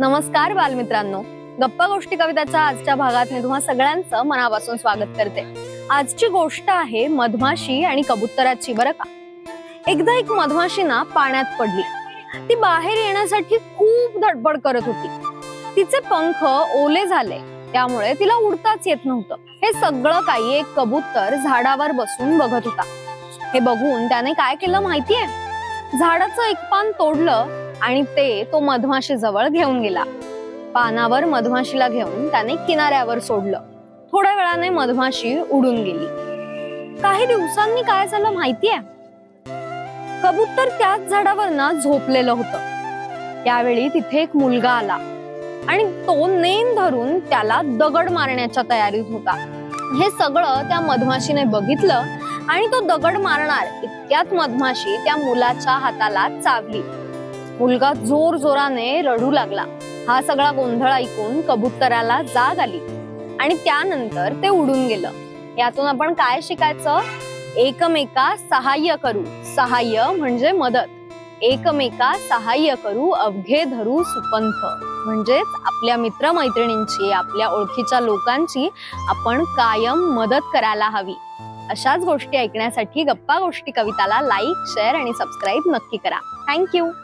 नमस्कार बालमित्रांनो. गप्पा गोष्टी कविताच्या आजच्या भागात मी तुम्हा सगळ्यांचं मनापासून स्वागत करते. आजची गोष्ट आहे मधमाशी आणि कबुतराची बरं का? एकदा एक मधमाशी ना पाण्यात पडली. ती बाहेर येण्यासाठी खूप धडपड करत होती. तिचे पंख ओले झाले. त्यामुळे तिला उडताच येत नव्हतं. हे सगळं काही एक कबूतर झाडावर बसून बघत होता. हे बघून त्याने काय केलं माहितीये? झाडाचं एक पान तोडलं आणि ते तो मधमाशी जवळ घेऊन गेला. पानावर मधमाशीला घेऊन त्याने किनाऱ्यावर सोडलं. थोड्या वेळाने मधमाशी उडून गेली. काही दिवसांनी काय झालं माहितीये? कबूतर त्याच झाडावर ना झोपलेलं होतं. त्यावेळी तिथे एक मुलगा आला आणि तो नेम धरून त्याला दगड मारण्याच्या तयारीत होता. हे सगळं त्या मधमाशीने बघितलं आणि तो दगड मारणार इतक्यात मधमाशी त्या मुलाच्या हाताला चावली. मुलगा जोर जोराने रडू लागला. हा सगळा गोंधळ ऐकून कबुतराला जाग आली आणि त्यानंतर ते उडून गेलं. यातून आपण काय शिकायचं? एकमेका सहाय्य करू. सहाय्य म्हणजे मदत. एकमेका सहाय्य करू अवघे धरू सुपंथ. म्हणजेच आपल्या मित्रमैत्रिणींची आपल्या ओळखीच्या लोकांची आपण कायम मदत करायला हवी. अशाच गोष्टी ऐकण्यासाठी गप्पा गोष्टी कविताला लाईक शेअर आणि सबस्क्राईब नक्की करा. थँक्यू